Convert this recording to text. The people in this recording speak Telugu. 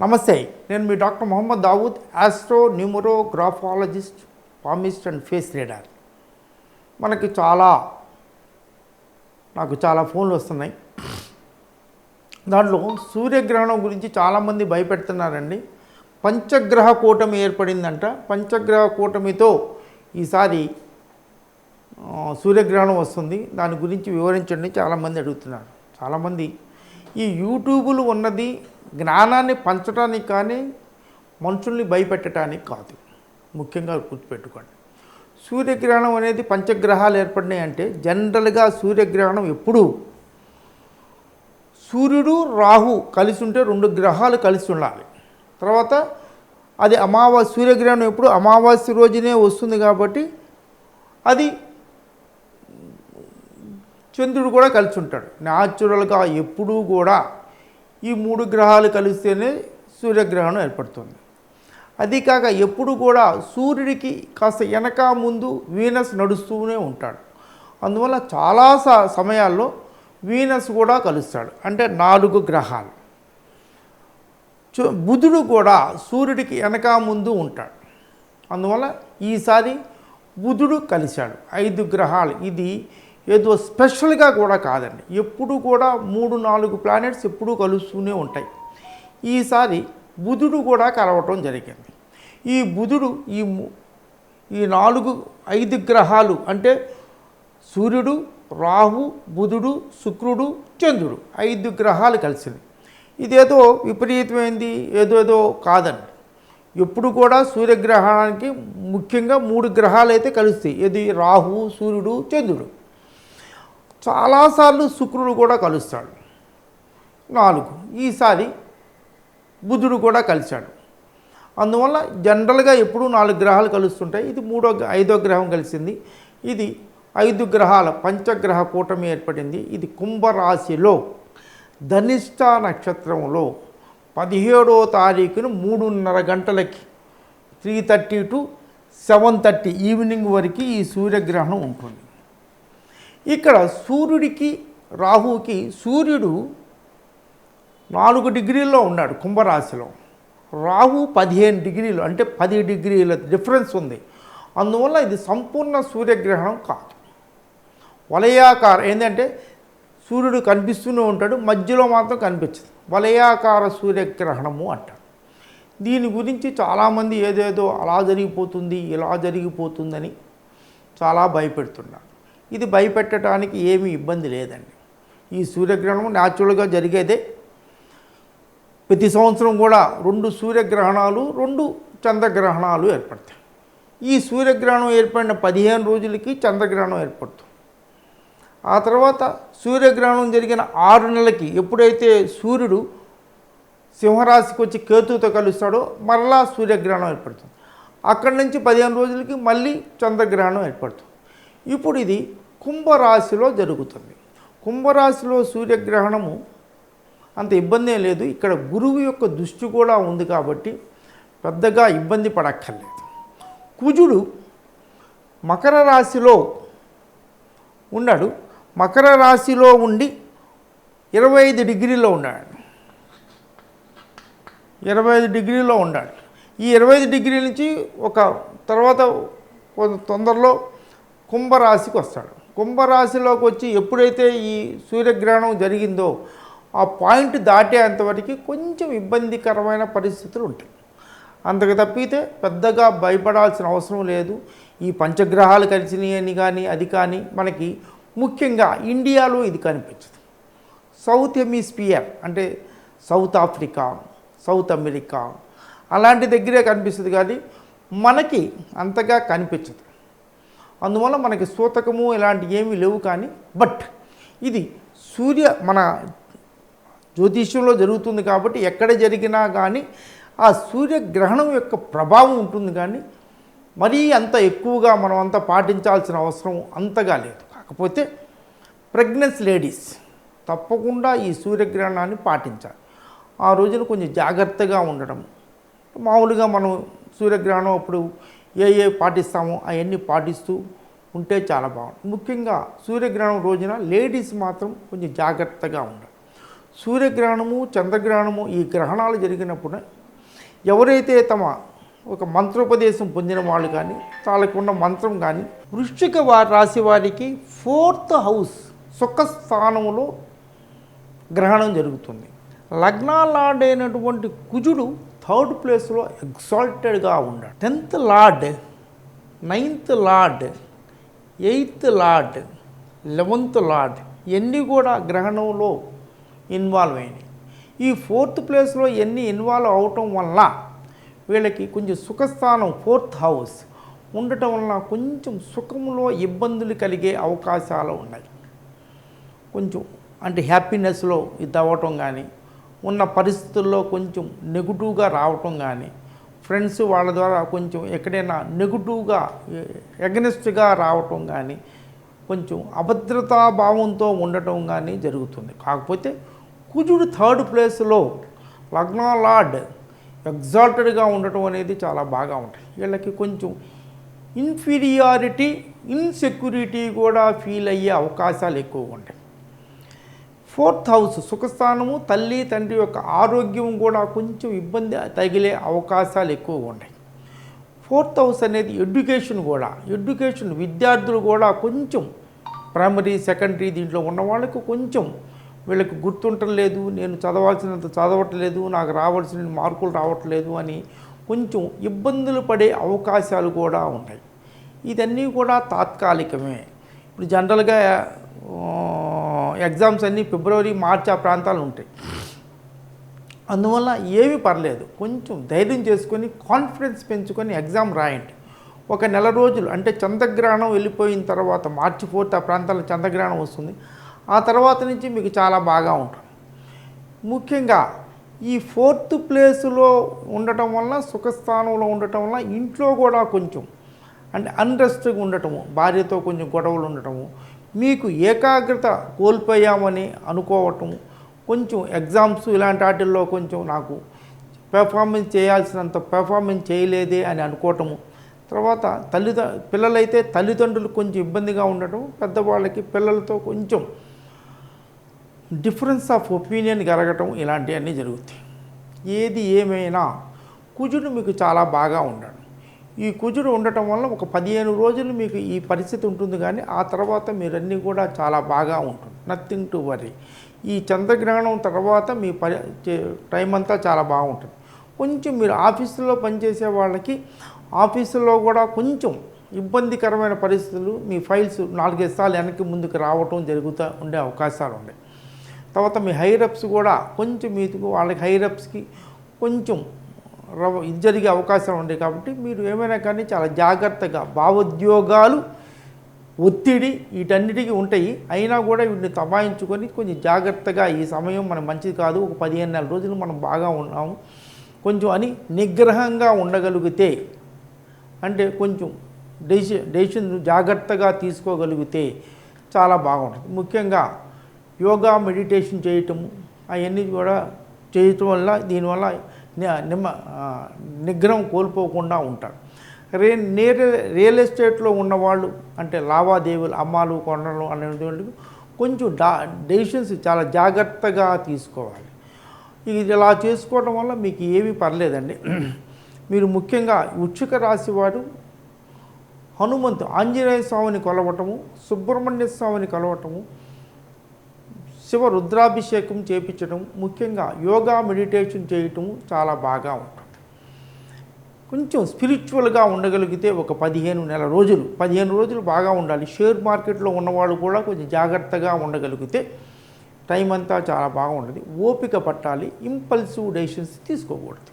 నమస్తే నేను మీ doctor Mohammad Dawood astro numerographologist palmist and face reader మనకి చాలా నాకు చాలా ఫోన్లు వస్తున్నాయి. దాంట్లో సూర్యగ్రహణం గురించి చాలామంది భయపెడుతున్నారండి. పంచగ్రహ కూటమి ఏర్పడిందంట. పంచగ్రహ కూటమితో ఈసారి సూర్యగ్రహణం వస్తుంది. దాని గురించి వివరించండి. చాలామంది అడుగుతున్నారు. చాలామంది ఈ యూట్యూబులు ఉన్నది జ్ఞానాన్ని పంచడానికి కానీ మనుషుల్ని భయపెట్టడానికి కాదు. ముఖ్యంగా గుర్తుపెట్టుకోండి. సూర్యగ్రహణం అనేది పంచగ్రహాలు ఏర్పడినాయి అంటే జనరల్గా సూర్యగ్రహణం ఎప్పుడు సూర్యుడు రాహు కలిసి ఉంటే రెండు గ్రహాలు కలిసి ఉండాలి. తర్వాత అది అమావాస్య సూర్యగ్రహణం ఎప్పుడు అమావాస్య రోజునే వస్తుంది కాబట్టి అది చంద్రుడు కూడా కలిసి ఉంటాడు. న్యాచురల్గా ఎప్పుడూ కూడా ఈ మూడు గ్రహాలు కలిస్తేనే సూర్యగ్రహణం ఏర్పడుతుంది. అది కాక ఎప్పుడు కూడా సూర్యుడికి కాస్త వెనక ముందు వీనస్ నడుస్తూనే ఉంటాడు. అందువల్ల చాలా స- సమయాల్లో వీనస్ కూడా కలుస్తాడు. అంటే నాలుగు గ్రహాలు. చు- బుధుడు కూడా సూర్యుడికి వెనక ముందు ఉంటాడు. అందువల్ల ఈసారి బుధుడు కలిశాడు. ఐదు గ్రహాలు. ఇది ఏదో స్పెషల్గా కూడా కాదండి. ఎప్పుడు కూడా మూడు నాలుగు ప్లానెట్స్ ఎప్పుడూ కలుస్తూనే ఉంటాయి. ఈసారి బుధుడు కూడా కలవటం జరిగింది. ఈ బుధుడు ఈ ము- ఈ నాలుగు ఐదు గ్రహాలు అంటే సూర్యుడు రాహు బుధుడు శుక్రుడు చంద్రుడు ఐదు గ్రహాలు కలిసింది ఇదేదో విపరీతమైంది ఏదో ఏదో కాదండి. ఎప్పుడు కూడా సూర్యగ్రహణానికి ముఖ్యంగా మూడు గ్రహాలు అయితే కలుస్తాయి. ఇది రాహు సూర్యుడు చంద్రుడు. చాలాసార్లు శుక్రుడు కూడా కలుస్తాడు. నాలుగు. ఈసారి బుధుడు కూడా కలిశాడు. అందువల్ల జనరల్గా ఎప్పుడూ నాలుగు గ్రహాలు కలుస్తుంటాయి. ఇది మూడో ఐదో గ్రహం కలిసింది. ఇది ఐదు గ్రహాల పంచగ్రహ కూటమి ఏర్పడింది. ఇది కుంభరాశిలో ధనిష్ట నక్షత్రంలో పదిహేడో తారీఖున మూడున్నర గంటలకి three thirty to seven thirty evening వరకు ఈ సూర్యగ్రహణం ఉంటుంది. ఇక్కడ సూర్యుడికి రాహుకి సూర్యుడు నాలుగు డిగ్రీల్లో ఉన్నాడు కుంభరాశిలో. రాహు పదిహేను డిగ్రీలు అంటే పది డిగ్రీల డిఫరెన్స్ ఉంది. అందువల్ల ఇది సంపూర్ణ సూర్యగ్రహణం కాదు. వలయాకార ఏంటంటే సూర్యుడు కనిపిస్తూనే ఉంటాడు మధ్యలో మాత్రం కనిపించదు. వలయాకార సూర్యగ్రహణము అంటారు. దీని గురించి చాలామంది ఏదేదో అలా జరిగిపోతుంది ఇలా జరిగిపోతుందని చాలా భయపెడుతున్నారు. ఇది భయపెట్టడానికి ఏమీ ఇబ్బంది లేదండి. ఈ సూర్యగ్రహణం న్యాచురల్గా జరిగేదే. ప్రతి సంవత్సరం కూడా రెండు సూర్యగ్రహణాలు రెండు చంద్రగ్రహణాలు ఏర్పడతాయి. ఈ సూర్యగ్రహణం ఏర్పడిన పదిహేను రోజులకి చంద్రగ్రహణం ఏర్పడుతుంది. ఆ తర్వాత సూర్యగ్రహణం జరిగిన ఆరు నెలలకి ఎప్పుడైతే సూర్యుడు సింహరాశికి వచ్చి కేతుతో కలుస్తాడో మరలా సూర్యగ్రహణం ఏర్పడుతుంది. అక్కడి నుంచి పదిహేను రోజులకి మళ్ళీ చంద్రగ్రహణం ఏర్పడుతుంది. ఇప్పుడు ఇది కుంభరాశిలో జరుగుతుంది. కుంభరాశిలో సూర్యగ్రహణము అంత ఇబ్బంది లేదు. ఇక్కడ గురువు యొక్క దృష్టి కూడా ఉంది కాబట్టి పెద్దగా ఇబ్బంది పడక్కర్లేదు. కుజుడు మకర రాశిలో ఉన్నాడు. మకర రాశిలో ఉండి ఇరవై ఐదు డిగ్రీలో ఉన్నాడు. ఇరవై ఐదు డిగ్రీలో ఉన్నాడు. ఈ ఇరవై ఐదు డిగ్రీ నుంచి ఒక తర్వాత కొంత తొందరలో కుంభరాశికి వస్తాడు. కుంభరాశిలోకి వచ్చి ఎప్పుడైతే ఈ సూర్యగ్రహణం జరిగిందో ఆ పాయింట్ దాటేంతవరకు కొంచెం ఇబ్బందికరమైన పరిస్థితులు ఉంటాయి. అంతకు తప్పితే పెద్దగా భయపడాల్సిన అవసరం లేదు. ఈ పంచగ్రహాలు కలిసినాయి అని కానీ అది కానీ మనకి ముఖ్యంగా ఇండియాలో ఇది కనిపించదు. సౌత్ హెమిస్పియర్ అంటే సౌత్ ఆఫ్రికా సౌత్ అమెరికా అలాంటి దగ్గరే కనిపిస్తుంది కానీ మనకి అంతగా కనిపించదు. అందువల్ల మనకి సూతకము ఇలాంటి ఏమీ లేవు కానీ బట్ ఇది సూర్య మన జ్యోతిష్యంలో జరుగుతుంది కాబట్టి ఎక్కడ జరిగినా కానీ ఆ సూర్యగ్రహణం యొక్క ప్రభావం ఉంటుంది కానీ మరీ అంత ఎక్కువగా మనం అంతా పాటించాల్సిన అవసరం అంతగా లేదు. కాకపోతే ప్రెగ్నెన్స్ లేడీస్ తప్పకుండా ఈ సూర్యగ్రహణాన్ని పాటించాలి. ఆ రోజున కొంచెం జాగ్రత్తగా ఉండడం. మామూలుగా మనం సూర్యగ్రహణం అప్పుడు ఏ ఏ పాటిస్తామో అవన్నీ పాటిస్తూ ఉంటే చాలా బాగుంటుంది. ముఖ్యంగా సూర్యగ్రహణం రోజున లేడీస్ మాత్రం కొంచెం జాగ్రత్తగా ఉండాలి. సూర్యగ్రహణము చంద్రగ్రహణము ఈ గ్రహణాలు జరిగినప్పుడు ఎవరైతే తమ ఒక మంత్రోపదేశం పొందిన వాళ్ళు కానీ వాళ్ళకున్న మంత్రం కానీ వృశ్చిక వారి రాశి వారికి ఫోర్త్ హౌస్ సుఖ స్థానములో గ్రహణం జరుగుతుంది. లగ్నాలాడైనటువంటి కుజుడు థర్డ్ ప్లేస్లో ఎగ్జాల్టెడ్గా ఉన్నాడు. Tenth lord ninth lord eighth lord eleventh lord ఇవన్నీ కూడా గ్రహణంలో ఇన్వాల్వ్ అయినాయి. ఈ ఫోర్త్ ప్లేస్లో ఎన్ని ఇన్వాల్వ్ అవటం వల్ల వీళ్ళకి కొంచెం సుఖస్థానం ఫోర్త్ హౌస్ ఉండటం వల్ల కొంచెం సుఖంలో ఇబ్బందులు కలిగే అవకాశాలు ఉన్నాయి. కొంచెం అంటే హ్యాపీనెస్లో ఇది అవ్వటం కానీ ఉన్న పరిస్థితుల్లో కొంచెం నెగిటివ్గా రావటం కానీ ఫ్రెండ్స్ వాళ్ళ ద్వారా కొంచెం ఎక్కడైనా నెగిటివ్గా ఎగనెస్ట్గా రావటం కానీ కొంచెం అభద్రతా భావంతో ఉండటం కానీ జరుగుతుంది. కాకపోతే కుజుడు థర్డ్ ప్లేస్లో లగ్నా లార్డ్ ఎగ్జాల్టెడ్గా ఉండటం అనేది చాలా బాగా ఉంటాయి. వీళ్ళకి కొంచెం ఇన్ఫీరియారిటీ ఇన్సెక్యూరిటీ కూడా ఫీల్ అయ్యే అవకాశాలు ఎక్కువగా ఉంటాయి. ఫోర్త్ హౌస్ సుఖస్థానము తల్లి తండ్రి యొక్క ఆరోగ్యం కూడా కొంచెం ఇబ్బంది తగిలే అవకాశాలు ఎక్కువగా ఉన్నాయి. ఫోర్త్ హౌస్ అనేది ఎడ్యుకేషన్ కూడా. ఎడ్యుకేషన్ విద్యార్థులు కూడా కొంచెం ప్రైమరీ సెకండరీ దీంట్లో ఉన్న వాళ్ళకు కొంచెం వీళ్ళకి గుర్తుంటలేదు నేను చదవాల్సినంత చదవట్లేదు నాకు రావాల్సిన మార్కులు రావట్లేదు అని కొంచెం ఇబ్బందులు పడే అవకాశాలు కూడా ఉంటాయి ఇదన్నీ కూడా తాత్కాలికమే. ఇప్పుడు జనరల్గా ఎగ్జామ్స్ అన్నీ ఫిబ్రవరి మార్చి ఆ ప్రాంతాలు ఉంటాయి. అందువల్ల ఏమీ పర్లేదు. కొంచెం ధైర్యం చేసుకొని కాన్ఫిడెన్స్ పెంచుకొని ఎగ్జామ్ రాయండి. ఒక నెల రోజులు అంటే చంద్రగ్రహణం వెళ్ళిపోయిన తర్వాత మార్చి ఫోర్త్ ఆ ప్రాంతాల్లో చంద్రగ్రహణం వస్తుంది. ఆ తర్వాత నుంచి మీకు చాలా బాగా ఉంటుంది. ముఖ్యంగా ఈ ఫోర్త్ ప్లేస్లో ఉండటం వల్ల సుఖస్థానంలో ఉండటం వల్ల ఇంట్లో కూడా కొంచెం అంటే అన్రెస్ట్గా ఉండటము భార్యతో కొంచెం గొడవలు ఉండటము మీకు ఏకాగ్రత కోల్పోయామని అనుకోవటం కొంచెం ఎగ్జామ్స్ ఇలాంటి వాటిల్లో కొంచెం నాకు పెర్ఫార్మెన్స్ చేయాల్సినంత పెర్ఫార్మెన్స్ చేయలేదే అని అనుకోవటము తర్వాత తల్లిద పిల్లలైతే తల్లిదండ్రులు కొంచెం ఇబ్బందిగా ఉండటం పెద్దవాళ్ళకి పిల్లలతో కొంచెం డిఫరెన్స్ ఆఫ్ ఒపీనియన్ కలగటం ఇలాంటివన్నీ జరుగుతాయి. ఏది ఏమైనా కుజుడు మీకు చాలా బాగా ఉండడం. ఈ కుజుడు ఉండటం వల్ల ఒక పదిహేను రోజులు మీకు ఈ పరిస్థితి ఉంటుంది కానీ ఆ తర్వాత మీరన్నీ కూడా చాలా బాగా ఉంటుంది. నథింగ్ టు వరీ ఈ చంద్రగ్రహణం తర్వాత మీ పరి టైం అంతా చాలా బాగుంటుంది. కొంచెం మీరు ఆఫీసులో పనిచేసే వాళ్ళకి ఆఫీసులో కూడా కొంచెం ఇబ్బందికరమైన పరిస్థితులు మీ ఫైల్స్ నాలుగైదు సార్లు వెనక్కి ముందుకు రావటం జరుగుతూ ఉండే అవకాశాలు ఉన్నాయి. తర్వాత మీ హైరప్స్ కూడా కొంచెం మీకు వాళ్ళకి హైరప్స్కి కొంచెం ఇది జరిగే అవకాశాలు ఉంటాయి కాబట్టి మీరు ఏమైనా కానీ చాలా జాగ్రత్తగా భావోద్యోగాలు ఒత్తిడి వీటన్నిటికీ ఉంటాయి. అయినా కూడా వీటిని తబాయించుకొని కొంచెం జాగ్రత్తగా ఈ సమయం మనం మంచిది కాదు. ఒక పదిహేను నెల రోజులు మనం బాగా ఉన్నాము. కొంచెం అని నిగ్రహంగా ఉండగలిగితే అంటే కొంచెం డెసిషన్ డెసిషన్ జాగ్రత్తగా తీసుకోగలిగితే చాలా బాగుంటుంది. ముఖ్యంగా యోగా మెడిటేషన్ చేయటము అవన్నీ కూడా చేయటం వల్ల దీనివల్ల నిమ్మ నిగ్రహం కోల్పోకుండా ఉంటారు. రే నేర రియల్ ఎస్టేట్లో ఉన్నవాళ్ళు అంటే లావాదేవీలు అమ్మాలు కొండలు అనేటువంటి కొంచెం డా డెసిషన్స్ చాలా జాగ్రత్తగా తీసుకోవాలి. ఇది ఇలా చేసుకోవడం వల్ల మీకు ఏమీ పర్లేదండి. మీరు ముఖ్యంగా ఉచ్చుక రాశి వారు హనుమంతు ఆంజనేయ స్వామిని కొలవటము సుబ్రహ్మణ్య స్వామిని కొలవటము శివ రుద్రాభిషేకం చేపించడం ముఖ్యంగా యోగా మెడిటేషన్ చేయటం చాలా బాగా ఉంటుంది. కొంచెం స్పిరిచువల్గా ఉండగలిగితే ఒక పదిహేను నెల రోజులు పదిహేను రోజులు బాగా ఉండాలి. షేర్ మార్కెట్లో ఉన్నవాళ్ళు కూడా కొంచెం జాగ్రత్తగా ఉండగలిగితే టైం అంతా చాలా బాగుంటుంది. ఓపిక పట్టాలి ఇంపల్సివ్ డెసిషన్స్ తీసుకోకూడదు.